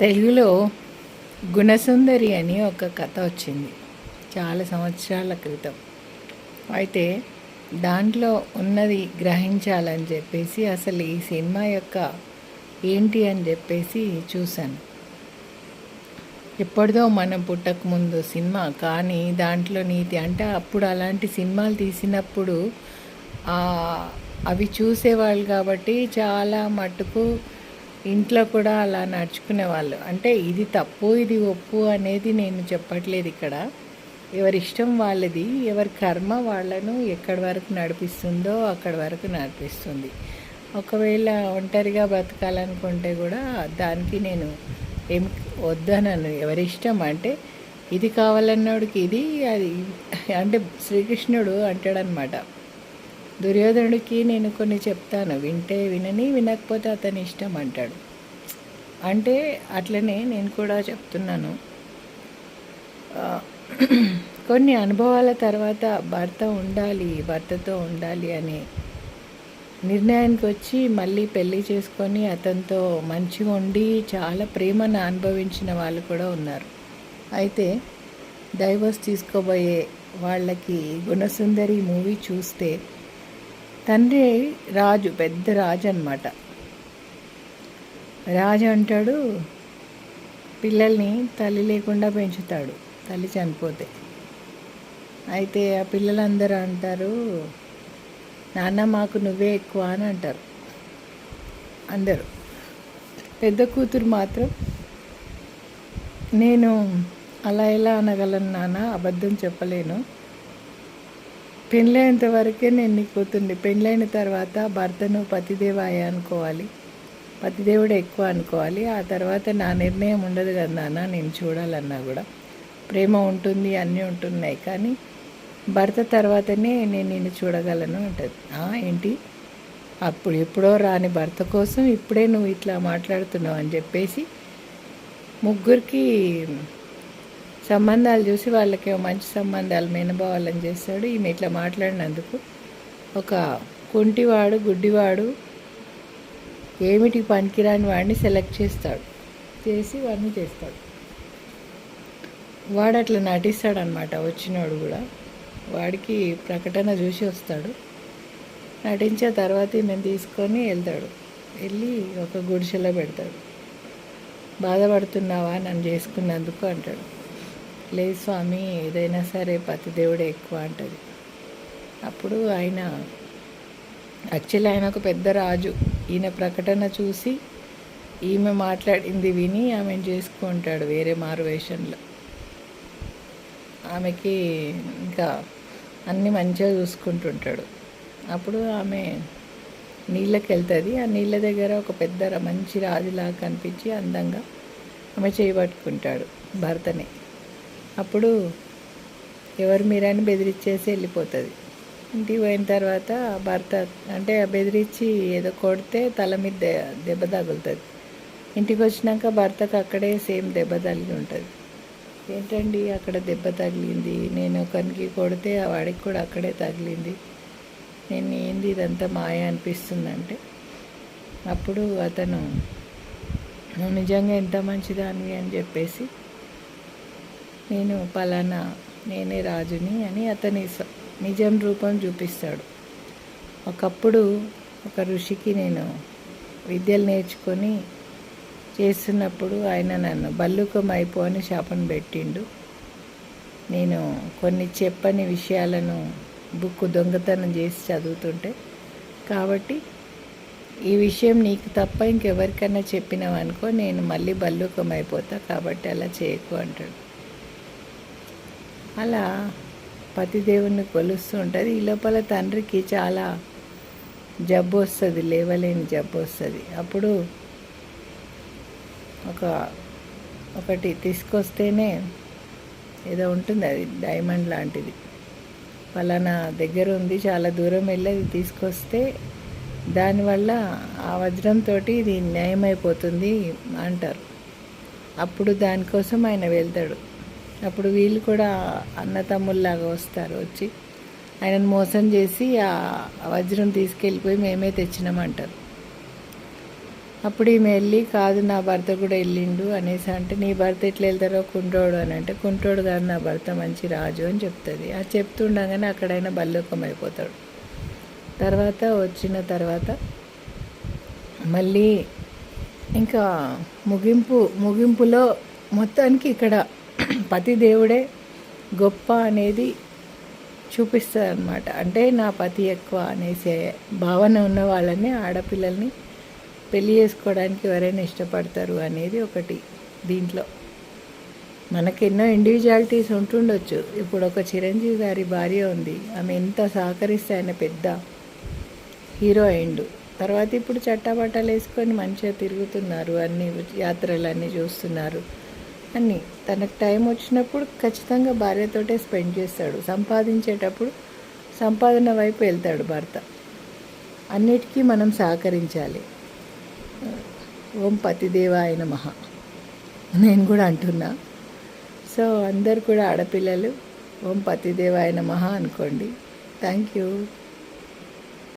తెలుగులో గుణసుందరి అని ఒక కథ వచ్చింది చాలా సంవత్సరాల క్రితం. అయితే దాంట్లో ఉన్నది గ్రహించాలని చెప్పేసి అసలు ఈ సినిమా యొక్క ఏంటి అని చెప్పేసి చూశాను. ఎప్పటిదో మనం పుట్టకముందు సినిమా కానీ దాంట్లో నీతి అంటే అప్పుడు అలాంటి సినిమాలు తీసినప్పుడు అవి చూసేవాళ్ళు కాబట్టి చాలా మటుకు ఇంట్లో కూడా అలా నడుచుకునే వాళ్ళు అంటే ఇది తప్పు ఇది ఒప్పు అనేది నేను చెప్పట్లేదు ఇక్కడ. ఎవరి ఇష్టం వాళ్ళది ఎవరి కర్మ వాళ్ళను ఎక్కడి వరకు నడిపిస్తుందో అక్కడి వరకు నడిపిస్తుంది. ఒకవేళ ఒంటరిగా బ్రతకాలనుకుంటే కూడా దానికి నేను ఏం వద్దనను ఎవరి ఇష్టం అంటే ఇది కావాలన్నోడికి ఇది అది అంటే శ్రీకృష్ణుడు అంటాడనమాట. దుర్యోధనుడికి నేను కొన్ని చెప్తాను. వింటే వినని వినకపోతే అతని ఇష్టం అంటాడు. అంటే అట్లనే నేను కూడా చెప్తున్నాను. కొన్ని అనుభవాల తర్వాత భర్త ఉండాలి భర్తతో ఉండాలి అనే నిర్ణయానికి వచ్చి మళ్ళీ పెళ్ళి చేసుకొని అతనితో మంచిగా ఉండి చాలా ప్రేమను అనుభవించిన వాళ్ళు కూడా ఉన్నారు. అయితే డైవర్స్ తీసుకోబోయే వాళ్ళకి గుణసుందరి మూవీ చూస్తే తండ్రి రాజు పెద్ద రాజు అనమాట రాజు అంటాడు పిల్లల్ని తల్లి లేకుండా పెంచుతాడు తల్లి చనిపోతే. అయితే ఆ పిల్లలందరూ అంటారు నాన్న మాకు నువ్వే ఎక్కువ అని అంటారు అందరూ. పెద్ద కూతురు మాత్రం నేను అలా ఎలా అనగలను నాన్న అబద్ధం చెప్పలేను పెళ్ళైనంత వరకే నేను నీ కూతుర్ని పెళ్ళైన తర్వాత భర్తను పతిదేవాయ అనుకోవాలి. పతిదేవుడు ఎక్కువ అనుకోవాలి. ఆ తర్వాత నా నిర్ణయం ఉండదు కదా నాన్న నేను చూడాలన్నా కూడా. ప్రేమ ఉంటుంది అన్నీ ఉంటున్నాయి కానీ భర్త తర్వాతనే నేను నిన్ను చూడగలను ఉంటుంది ఏంటి? అప్పుడు ఎప్పుడో రాని భర్త కోసం ఇప్పుడే నువ్వు ఇట్లా మాట్లాడుతున్నావు అని చెప్పేసి ముగ్గురికి సంబంధాలు చూసి వాళ్ళకి మంచి సంబంధాలు మేనభావాలని చేస్తాడు. ఈమె ఇట్లా మాట్లాడినందుకు ఒక కుంటివాడు గుడ్డివాడు ఏమిటి పనికిరాని వాడిని సెలెక్ట్ చేస్తాడు. చేసి వాడిని చేస్తాడు. వాడు అట్లా నటిస్తాడనమాట వచ్చినోడు కూడా. వాడికి ప్రకటన చూసి వస్తాడు. నటించిన తర్వాత ఈమెను తీసుకొని వెళ్తాడు. వెళ్ళి ఒక గుడిసెలో పెడతాడు. బాధపడుతున్నావా? నన్ను చేసుకున్నందుకు అంటాడు. లేదు స్వామి ఏదైనా సరే పతిదేవుడే ఎక్కువ అంటది. అప్పుడు ఆయన యాక్చువల్లీ ఆయన ఒక పెద్ద రాజు. ఈయన ప్రకటన చూసి ఈమె మాట్లాడింది విని ఆమెను చేసుకుంటాడు వేరే మారువేషంలో. ఆమెకి ఇంకా అన్నీ మంచిగా చూసుకుంటుంటాడు. అప్పుడు ఆమె నీళ్ళకి వెళ్తుంది ఆ నీళ్ళ దగ్గర ఒక పెద్ద మంచి రాజులాగా కనిపించి అందంగా ఆమె చేయబట్టుకుంటాడు భర్తని. అప్పుడు ఎవరు మీరని బెదిరించేసి వెళ్ళిపోతుంది. ఇంటికి పోయిన తర్వాత భర్త అంటే బెదిరించి ఏదో కొడితే తల మీద దె- దెబ్బ తగులుతుంది. ఇంటికి వచ్చినాక భర్తకు అక్కడే సేమ్ దెబ్బ తగిలి ఉంటుంది. ఏంటండి అక్కడ దెబ్బ తగిలింది? నేను ఒకరికి కొడితే ఆ వాడికి కూడా అక్కడే తగిలింది. నేను ఏంది ఇదంతా మాయ అనిపిస్తుందంటే అప్పుడు అతను నువ్వు నిజంగా ఎంత మంచిదానివి అని చెప్పేసి నేను పలానా నేనే రాజుని అని అతని నిజం రూపం చూపిస్తాడు. ఒకప్పుడు ఒక ఋషికి నేను విద్యలు నేర్చుకొని చేస్తున్నప్పుడు ఆయన నన్ను బల్లుకం అయిపో అని శాపం పెట్టిండు. నేను కొన్ని చెప్పని విషయాలను బుక్ దొంగతనం చేసి చదువుతుంటే కాబట్టి ఈ విషయం నీకు తప్ప ఇంకెవరికైనా చెప్పినావనుకో నేను మళ్ళీ బల్లుకం అయిపోతా కాబట్టి అలా చేయకు అంటాడు. అలా పతిదేవుని కొలుస్తూ ఉంటుంది. ఈ లోపల తండ్రికి చాలా జబ్బు వస్తుంది లేవలేని జబ్బు వస్తుంది. అప్పుడు ఒక ఒకటి తీసుకొస్తేనే ఏదో ఉంటుంది అది డైమండ్ లాంటిది. ఫలానా దగ్గర ఉంది చాలా దూరం వెళ్ళి అది తీసుకొస్తే దానివల్ల ఆ వజ్రంతో ఇది న్యాయమైపోతుంది అంటారు. అప్పుడు దానికోసం ఆయన వెళ్తాడు. అప్పుడు వీళ్ళు కూడా అన్నతమ్ముల్లాగా వస్తారు వచ్చి. ఆయనను మోసం చేసి ఆ వజ్రం తీసుకెళ్ళిపోయి మేమే తెచ్చినామంటారు. అప్పుడు ఈమె వెళ్ళి కాదు నా భర్త కూడా వెళ్ళిండు అనేసి అంటే నీ భర్త ఎట్లా వెళ్తారో కుంటోడు అని అంటే కుంటోడు కాదు నా భర్త మంచి రాజు అని చెప్తుంది. అది చెప్తుండగానే అక్కడైనా బల్లోకం అయిపోతాడు. తర్వాత వచ్చిన తర్వాత మళ్ళీ ఇంకా ముగింపు ముగింపులో మొత్తానికి ఇక్కడ పతి దేవుడే గొప్ప అనేది చూపిస్తుంది అంటే నా పతి ఎక్కువ అనేసే భావన ఉన్న వాళ్ళని ఆడపిల్లల్ని పెళ్ళి చేసుకోవడానికి ఎవరైనా ఇష్టపడతారు అనేది ఒకటి దీంట్లో. మనకి ఎన్నో ఇండివిజువాలిటీస్ ఉంటుండొచ్చు. ఇప్పుడు ఒక చిరంజీవి గారి భార్య ఉంది. ఆమె ఎంత సహకరిస్తే ఆయన పెద్ద హీరో అయిండు. తర్వాత ఇప్పుడు చట్టబట్టలు వేసుకొని మంచిగా తిరుగుతున్నారు. అన్ని యాత్రలు అన్నీ చూస్తున్నారు. అన్నీ. తనకు టైం వచ్చినప్పుడు ఖచ్చితంగా భార్యతోటే స్పెండ్ చేస్తాడు. సంపాదించేటప్పుడు సంపాదన వైపు వెళ్తాడు భర్త. అన్నిటికీ మనం సహకరించాలి. ఓం పతిదేవ ఆయన మహా నేను కూడా అంటున్నా. సో అందరు కూడా ఆడపిల్లలు ఓం పతిదేవ ఆయన మహా అనుకోండి. Thank you.